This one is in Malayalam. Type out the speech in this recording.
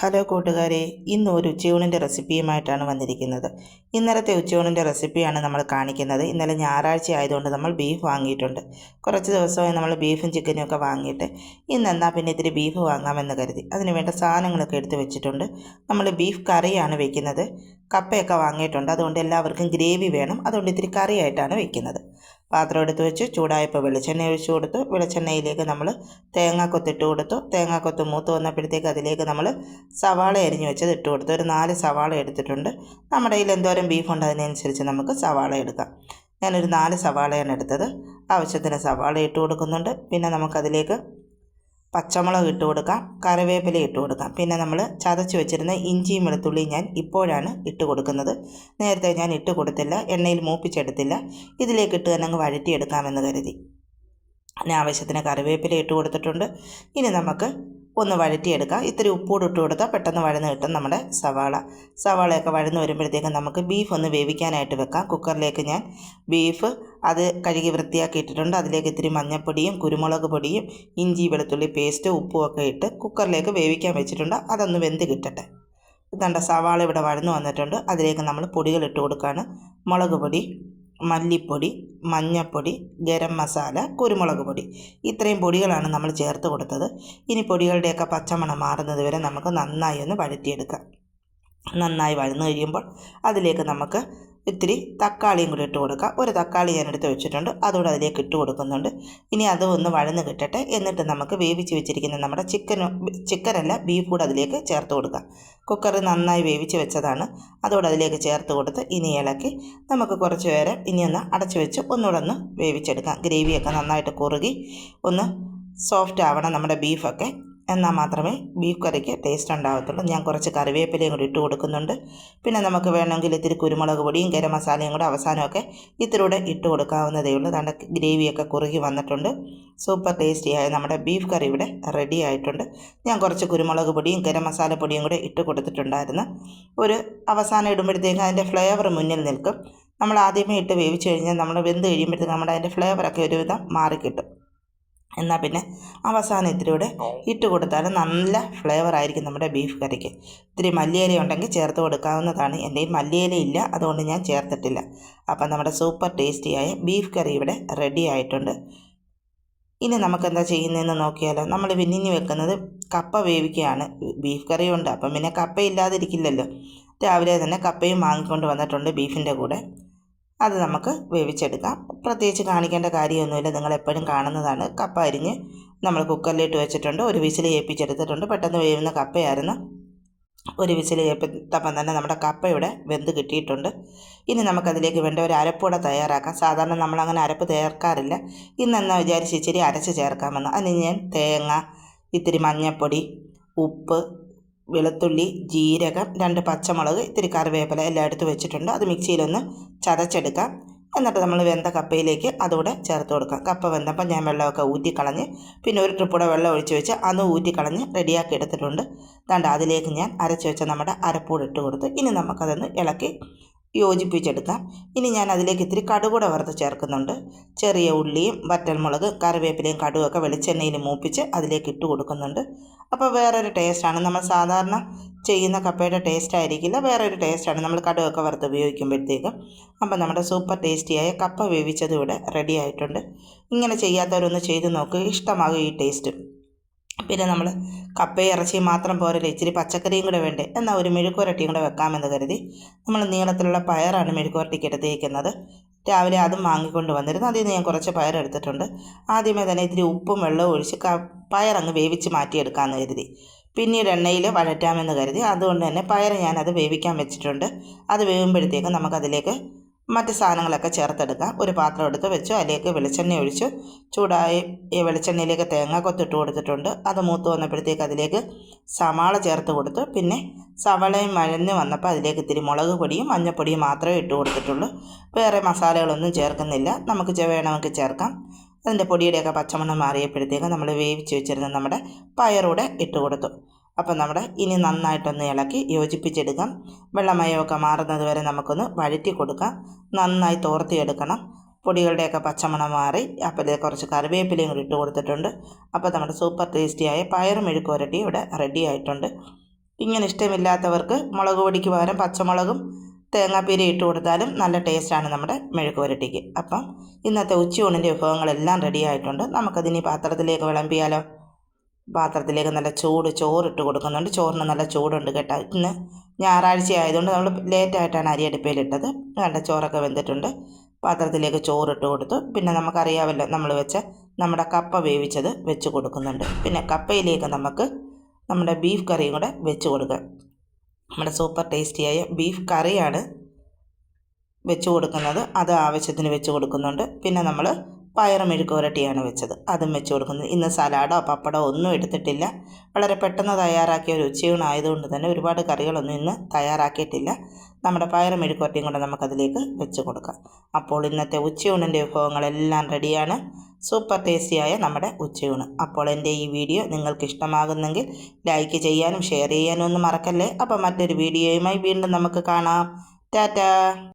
ഹലോ കൂട്ടുകാരെ ഇന്ന് ഒരു ഉച്ചയൂണിന്റെ റെസിപ്പിയുമായിട്ടാണ് വന്നിരിക്കുന്നത്. ഇന്നലത്തെ ഉച്ചയൂണിന്റെ റെസിപ്പിയാണ് നമ്മൾ കാണിക്കുന്നത്. ഇന്നലെ ഞായറാഴ്ച ആയതുകൊണ്ട് നമ്മൾ ബീഫ് വാങ്ങിയിട്ടുണ്ട്. കുറച്ച് ദിവസമായി നമ്മൾ ബീഫും ചിക്കനും ഒക്കെ വാങ്ങിയിട്ട് ഇന്ന് എന്നാൽ പിന്നെ ഇത്തിരി ബീഫ് വാങ്ങാമെന്ന് കരുതി. അതിന് വേണ്ട സാധനങ്ങളൊക്കെ എടുത്ത് വെച്ചിട്ടുണ്ട്. നമ്മൾ ബീഫ് കറിയാണ് വെക്കുന്നത്. കപ്പയൊക്കെ വാങ്ങിയിട്ടുണ്ട്. അതുകൊണ്ട് എല്ലാവർക്കും ഗ്രേവി വേണം. അതുകൊണ്ട് ഇത്തിരി കറിയായിട്ടാണ് വെക്കുന്നത്. പാത്രം എടുത്ത് വെച്ച് ചൂടായപ്പോൾ വെളിച്ചെണ്ണ ഒഴിച്ച് കൊടുത്തു വെളിച്ചെണ്ണയിലേക്ക് നമ്മൾ തേങ്ങാക്കൊത്തിട്ട് കൊടുത്തു. തേങ്ങാക്കൊത്ത് മൂത്ത് വന്നപ്പോഴത്തേക്ക് അതിലേക്ക് നമ്മൾ സവാള അരിഞ്ഞ് വെച്ചത് ഇട്ട് കൊടുത്തു. ഒരു നാല് സവാള എടുത്തിട്ടുണ്ട്. നമ്മുടെ കയ്യിൽ എന്തോരം ബീഫുണ്ട് അതിനനുസരിച്ച് നമുക്ക് സവാള എടുക്കാം. ഞാനൊരു നാല് സവാളയാണ് എടുത്തത്. ആവശ്യത്തിന് സവാള ഇട്ട് കൊടുക്കുന്നുണ്ട്. പിന്നെ നമുക്കതിലേക്ക് പച്ചമുളക് ഇട്ട് കൊടുക്കാം കറിവേപ്പില ഇട്ട് കൊടുക്കാം. പിന്നെ നമ്മൾ ചതച്ച് വെച്ചിരുന്ന ഇഞ്ചിയും വെളുത്തുള്ളിയും ഞാൻ ഇപ്പോഴാണ് ഇട്ട് കൊടുക്കുന്നത്. നേരത്തെ ഞാൻ ഇട്ട് കൊടുത്തില്ല എണ്ണയിൽ മൂപ്പിച്ചെടുത്തില്ല. ഇതിലേക്ക് ഇട്ട് തന്നെ അങ്ങ് വഴറ്റിയെടുക്കാമെന്ന് കരുതി. അതിന് ആവശ്യത്തിന് കറിവേപ്പില ഇട്ട് കൊടുത്തിട്ടുണ്ട്. ഇനി നമുക്ക് ഒന്ന് വഴറ്റിയെടുക്കാം ഇത്തിരി ഉപ്പൂട് ഇട്ട് കൊടുത്താൽ പെട്ടെന്ന് വഴന്ന് കിട്ടും നമ്മുടെ സവാള. സവാളയൊക്കെ വഴന്ന് വരുമ്പോഴത്തേക്കും നമുക്ക് ബീഫ് ഒന്ന് വേവിക്കാനായിട്ട് വെക്കാം. കുക്കറിലേക്ക് ഞാൻ ബീഫ് അത് കഴുകി വൃത്തിയാക്കി ഇട്ടിട്ടുണ്ട്. അതിലേക്ക് ഇത്തിരി മഞ്ഞൾപ്പൊടിയും കുരുമുളക് പൊടിയും ഇഞ്ചി വെളുത്തുള്ളി പേസ്റ്റ് ഉപ്പും ഒക്കെ ഇട്ട് കുക്കറിലേക്ക് വേവിക്കാൻ വെച്ചിട്ടുണ്ട്. അതൊന്ന് വെന്ത് കിട്ടട്ടെ. ഇതണ്ട സവാള ഇവിടെ വഴന്ന് വന്നിട്ടുണ്ട്. അതിലേക്ക് നമ്മൾ പൊടികൾ ഇട്ട് കൊടുക്കുകയാണ്. മുളക് പൊടി മല്ലിപ്പൊടി മഞ്ഞൾപ്പൊടി ഗരം മസാല കുരുമുളക് പൊടി. ഇത്രയും പൊടികളാണ് നമ്മൾ ചേർത്ത് കൊടുത്തത്. ഇനി പൊടികളുടെയൊക്കെ പച്ചമണം മാറുന്നത് വരെ നമുക്ക് നന്നായി ഒന്ന് വഴറ്റിയെടുക്കാം. നന്നായി വഴന്നു കഴിയുമ്പോൾ അതിലേക്ക് നമുക്ക് ഇത്തിരി തക്കാളിയും കൂടി ഇട്ട് കൊടുക്കുക ഒരു തക്കാളി ഞാൻ എടുത്ത് വെച്ചിട്ടുണ്ട്. അതുകൂടെ അതിലേക്ക് ഇട്ട് കൊടുക്കുന്നുണ്ട്. ഇനി അത് ഒന്ന് വഴന്ന് കിട്ടട്ടെ. എന്നിട്ട് നമുക്ക് വേവിച്ച് വെച്ചിരിക്കുന്ന നമ്മുടെ ചിക്കൻ ചിക്കനല്ല ബീഫ് കൂടെ അതിലേക്ക് ചേർത്ത് കൊടുക്കുക കുക്കർ നന്നായി വേവിച്ച് വെച്ചതാണ്. അതുകൂടെ അതിലേക്ക് ചേർത്ത് കൊടുത്ത് ഇനി ഇളക്കി നമുക്ക് കുറച്ച് നേരം ഇനി ഒന്ന് അടച്ചു വെച്ച് ഒന്നുകൂടെ ഒന്ന് വേവിച്ചെടുക്കാം. ഗ്രേവിയൊക്കെ നന്നായിട്ട് കുറുകി ഒന്ന് സോഫ്റ്റ് ആവണം നമ്മുടെ ബീഫൊക്കെ എന്നാൽ മാത്രമേ ബീഫ് കറിക്ക് ടേസ്റ്റ് ഉണ്ടാകത്തുള്ളൂ ഞാൻ കുറച്ച് കറിവേപ്പിലയും കൂടി ഇട്ട് കൊടുക്കുന്നുണ്ട്. പിന്നെ നമുക്ക് വേണമെങ്കിൽ ഇത്തിരി കുരുമുളക് പൊടിയും ഗരം മസാലയും കൂടെ അവസാനമൊക്കെ ഇത്തിരൂടെ ഇട്ട് കൊടുക്കാവുന്നതേ ഉള്ളൂ. നല്ല ഗ്രേവിയൊക്കെ കുറുകി വന്നിട്ടുണ്ട്. സൂപ്പർ ടേസ്റ്റിയായ നമ്മുടെ ബീഫ് കറി ഇവിടെ റെഡി ആയിട്ടുണ്ട്. ഞാൻ കുറച്ച് കുരുമുളക് പൊടിയും ഗരം മസാല പൊടിയും കൂടെ ഇട്ട് കൊടുത്തിട്ടുണ്ടായിരുന്നു. ഒരു അവസാനം ഇടുമ്പോഴത്തേക്കും അതിന്റെ ഫ്ലേവർ മുന്നിൽ നിൽക്കും. നമ്മൾ ആദ്യമേ ഇട്ട് വേവിച്ച് കഴിഞ്ഞാൽ നമ്മൾ വെന്ത് കഴിയുമ്പോഴത്തേക്ക് നമ്മുടെ അതിന്റെ ഫ്ലേവറൊക്കെ ഒരുവിധം മാറിക്കിട്ടും. എന്നാൽ പിന്നെ അവസാനം ഇത്തിരി കൂടെ ഇട്ട് കൊടുത്താൽ നല്ല ഫ്ലേവർ ആയിരിക്കും നമ്മുടെ ബീഫ് കറിക്ക്. ഇത്തിരി മല്ലിയില ഉണ്ടെങ്കിൽ ചേർത്ത് കൊടുക്കാവുന്നതാണ്. എന്റെ മല്ലിയില ഇല്ല അതുകൊണ്ട് ഞാൻ ചേർത്തിട്ടില്ല. അപ്പം നമ്മുടെ സൂപ്പർ ടേസ്റ്റിയായ ബീഫ് കറി ഇവിടെ റെഡി ആയിട്ടുണ്ട്. ഇനി നമുക്ക് എന്താ ചെയ്യുന്നതെന്ന് നോക്കിയാലോ? നമ്മൾ പിന്നിഞ്ഞ് വെക്കുന്നത് കപ്പ വേവിക്കുകയാണ്. ബീഫ് കറി ഉണ്ട് അപ്പം പിന്നെ കപ്പ ഇല്ലാതിരിക്കില്ലല്ലോ. രാവിലെ തന്നെ കപ്പയും വാങ്ങിക്കൊണ്ട് വന്നിട്ടുണ്ട് ബീഫിന്റെ കൂടെ. അത് നമുക്ക് വേവിച്ചെടുക്കാം. പ്രത്യേകിച്ച് കാണിക്കേണ്ട കാര്യമൊന്നുമില്ല. നിങ്ങൾ എപ്പോഴും കാണുന്നതാണ്. കപ്പ അരിഞ്ഞ് നമ്മൾ കുക്കറിലിട്ട് വെച്ചിട്ടുണ്ട്. ഒരു വിസിൽ ഏൽപ്പിച്ചെടുത്തിട്ടുണ്ട്. പെട്ടെന്ന് വേവുന്ന കപ്പയായിരുന്നു. ഒരു വിസിൽ ഏൽപ്പിത്തപ്പം തന്നെ നമ്മുടെ കപ്പ ഇവിടെ വെന്ത് കിട്ടിയിട്ടുണ്ട്. ഇനി നമുക്കതിലേക്ക് വേണ്ട ഒരു അരപ്പൂടെ തയ്യാറാക്കാം. സാധാരണ നമ്മളങ്ങനെ അരപ്പ് ചേർക്കാറില്ല ഇന്നെന്നാ വിചാരിച്ച് ഇച്ചിരി അരച്ച് ചേർക്കാമെന്ന്. അതിന് ഞാൻ തേങ്ങ ഇത്തിരി മഞ്ഞൾപ്പൊടി ഉപ്പ് വെളുത്തുള്ളി ജീരകം രണ്ട് പച്ചമുളക് ഇത്തിരി കറിവേപ്പില എല്ലാം എടുത്ത് വെച്ചിട്ടുണ്ട്. അത് മിക്സിയിലൊന്ന് ചതച്ചെടുക്കാം. എന്നിട്ട് നമ്മൾ വെന്ത കപ്പയിലേക്ക് അതുകൂടെ ചേർത്ത് കൊടുക്കാം. കപ്പ വെന്തപ്പോൾ ഞാൻ വെള്ളമൊക്കെ ഊറ്റിക്കളഞ്ഞ് പിന്നെ ഒരു ട്രിപ്പൂടെ വെള്ളം ഒഴിച്ച് വെച്ച് അത് ഊറ്റിക്കളഞ്ഞ് റെഡിയാക്കി എടുത്തിട്ടുണ്ട്. ദാണ്ട് അതിലേക്ക് ഞാൻ അരച്ച് വെച്ച നമ്മുടെ അരപ്പൂട് ഇട്ട് കൊടുത്ത് ഇനി നമുക്കതൊന്ന് ഇളക്കി യോജിപ്പിച്ചെടുക്കാം. ഇനി ഞാൻ അതിലേക്ക് ഇത്തിരി കടുകൂടെ വറുത്ത് ചേർക്കുന്നുണ്ട്. ചെറിയ ഉള്ളിയും വറ്റൽമുളക് കറിവേപ്പിലയും കടുകൊക്കെ വെളിച്ചെണ്ണയിൽ മൂപ്പിച്ച് അതിലേക്ക് ഇട്ട് കൊടുക്കുന്നുണ്ട്. അപ്പോൾ വേറൊരു ടേസ്റ്റാണ് നമ്മൾ സാധാരണ ചെയ്യുന്ന കപ്പയുടെ ടേസ്റ്റ് ആയിരിക്കില്ല. വേറൊരു ടേസ്റ്റാണ് നമ്മൾ കടുകൊക്കെ വറുത്ത് ഉപയോഗിക്കുമ്പോഴത്തേക്കും. അപ്പോൾ നമ്മുടെ സൂപ്പർ ടേസ്റ്റിയായ കപ്പ വേവിച്ചത് ഇവിടെ റെഡി ആയിട്ടുണ്ട്. ഇങ്ങനെ ചെയ്യാത്തവരൊന്ന് ചെയ്ത് നോക്കുക ഇഷ്ടമാകും ഈ ടേസ്റ്റ് പിന്നെ നമ്മൾ കപ്പയും ഇറച്ചിയും മാത്രം പോരല്ല? ഇച്ചിരി പച്ചക്കറിയും കൂടെ വേണ്ടേ? എന്നാൽ ഒരു മെഴുക്കുരട്ടിയും കൂടെ വെക്കാമെന്ന് കരുതി നമ്മൾ നീളത്തിലുള്ള പയറാണ് മെഴുക്കുരട്ടിക്ക് എടുത്തേക്കുന്നത്. രാവിലെ അതും വാങ്ങിക്കൊണ്ട് വന്നിരുന്നു. അതിൽ നിന്ന് ഞാൻ കുറച്ച് പയറെടുത്തിട്ടുണ്ട് ആദ്യമേ തന്നെ ഇത്തിരി ഉപ്പും വെള്ളവും ഒഴിച്ച് ക പയറങ്ങ് വേവിച്ച് മാറ്റിയെടുക്കാമെന്ന് കരുതി. പിന്നീട് എണ്ണയിൽ വഴറ്റാമെന്ന് കരുതി. അതുകൊണ്ട് തന്നെ പയർ ഞാനത് വേവിക്കാൻ വെച്ചിട്ടുണ്ട്. അത് വേവുമ്പോഴത്തേക്കും നമുക്കതിലേക്ക് മറ്റ് സാധനങ്ങളൊക്കെ ചേർത്തെടുക്കാം ഒരു പാത്രം എടുത്ത് വെച്ചു. അതിലേക്ക് വെളിച്ചെണ്ണ ഒഴിച്ചു. ചൂടായി ഈ വെളിച്ചെണ്ണയിലേക്ക് തേങ്ങ കൊത്തിട്ട് കൊടുത്തിട്ടുണ്ട്. അത് മൂത്ത് വന്നപ്പോഴത്തേക്ക് അതിലേക്ക് സവാള ചേർത്ത് കൊടുത്തു. പിന്നെ സവാളയും മഴഞ്ഞ് വന്നപ്പോൾ അതിലേക്ക് ഇത്തിരി മുളക് പൊടിയും മഞ്ഞൾപ്പൊടിയും മാത്രമേ ഇട്ട് കൊടുത്തിട്ടുള്ളൂ. വേറെ മസാലകളൊന്നും ചേർക്കുന്നില്ല. നമുക്ക് വേണമെങ്കിൽ ചേർക്കാം. അതിന്റെ പൊടിയുടെയൊക്കെ പച്ചമണം മാറിയപ്പോഴത്തേക്ക് നമ്മൾ വേവിച്ച് വെച്ചിരുന്ന നമ്മുടെ പയറൂടെ ഇട്ട് കൊടുത്തു. അപ്പം നമ്മുടെ ഇനി നന്നായിട്ടൊന്ന് ഇളക്കി യോജിപ്പിച്ചെടുക്കാം. വെള്ളമയമൊക്കെ മാറുന്നത് വരെ നമുക്കൊന്ന് വഴറ്റി കൊടുക്കാം. നന്നായി തോർത്തിയെടുക്കണം. പൊടികളുടെയൊക്കെ പച്ചമണം മാറി അപ്പോൾ കുറച്ച് കറിവേപ്പിലയും കൂടി ഇട്ട് കൊടുത്തിട്ടുണ്ട്. അപ്പോൾ നമ്മുടെ സൂപ്പർ ടേസ്റ്റിയായ പയർ മെഴുക്കുവരട്ടി ഇവിടെ റെഡി ആയിട്ടുണ്ട്. ഇങ്ങനെ ഇഷ്ടമില്ലാത്തവർക്ക് മുളക് പൊടിക്ക് പകരം പച്ചമുളകും തേങ്ങാപ്പീര ഇട്ട് കൊടുത്താലും നല്ല ടേസ്റ്റാണ് നമ്മുടെ മെഴുക്ക് പുരട്ടിക്ക്. അപ്പം ഇന്നത്തെ ഉച്ചയൂണിന്റെ വിഭവങ്ങളെല്ലാം റെഡി ആയിട്ടുണ്ട്. നമുക്കതിനി പാത്രത്തിലേക്ക് വിളമ്പിയാലോ? പാത്രത്തിലേക്ക് നല്ല ചൂട് ചോറിട്ട് കൊടുക്കുന്നുണ്ട്. ചോറിന് നല്ല ചൂടുണ്ട് കേട്ടോ. ഇന്ന് ഞായറാഴ്ച ആയതുകൊണ്ട് നമ്മൾ ലേറ്റായിട്ടാണ് അരി അടുപ്പയിലിട്ടത് വേണ്ട ചോറൊക്കെ വെന്തിട്ടുണ്ട്. പാത്രത്തിലേക്ക് ചോറിട്ട് കൊടുത്തു. പിന്നെ നമുക്കറിയാമല്ലോ നമ്മൾ വെച്ച നമ്മുടെ കപ്പ വേവിച്ചത് വെച്ച് കൊടുക്കുന്നുണ്ട്. പിന്നെ കപ്പയിലേക്ക് നമുക്ക് നമ്മുടെ ബീഫ് കറിയും കൂടെ വെച്ച് കൊടുക്കാം. നമ്മുടെ സൂപ്പർ ടേസ്റ്റിയായ ബീഫ് കറിയാണ് വെച്ച് കൊടുക്കുന്നത്. അത് ആവശ്യത്തിന് വെച്ച് കൊടുക്കുന്നുണ്ട്. പിന്നെ നമ്മൾ പയറ് മെഴുക്ക് പുരട്ടിയാണ് വെച്ചത്. അതും വെച്ച് കൊടുക്കുന്നത് ഇന്ന് സലാഡോ പപ്പടോ ഒന്നും എടുത്തിട്ടില്ല. വളരെ പെട്ടെന്ന് തയ്യാറാക്കിയ ഒരു ഉച്ചയൂണായതുകൊണ്ട് തന്നെ ഒരുപാട് കറികളൊന്നും ഇന്ന് തയ്യാറാക്കിയിട്ടില്ല. നമ്മുടെ പയറ് മെഴുക്ക് പുരട്ടിയും കൊണ്ട് നമുക്കതിലേക്ക് വെച്ച് കൊടുക്കാം. അപ്പോൾ ഇന്നത്തെ ഉച്ചയൂണിന്റെ വിഭവങ്ങളെല്ലാം റെഡിയാണ്. സൂപ്പർ ടേസ്റ്റിയായ നമ്മുടെ ഉച്ചയൂണ്. അപ്പോൾ എന്റെ ഈ വീഡിയോ നിങ്ങൾക്ക് ഇഷ്ടമാകുന്നെങ്കിൽ ലൈക്ക് ചെയ്യാനും ഷെയർ ചെയ്യാനും ഒന്നും മറക്കല്ലേ? അപ്പോൾ മറ്റൊരു വീഡിയോയുമായി വീണ്ടും നമുക്ക് കാണാം. ടാറ്റാ!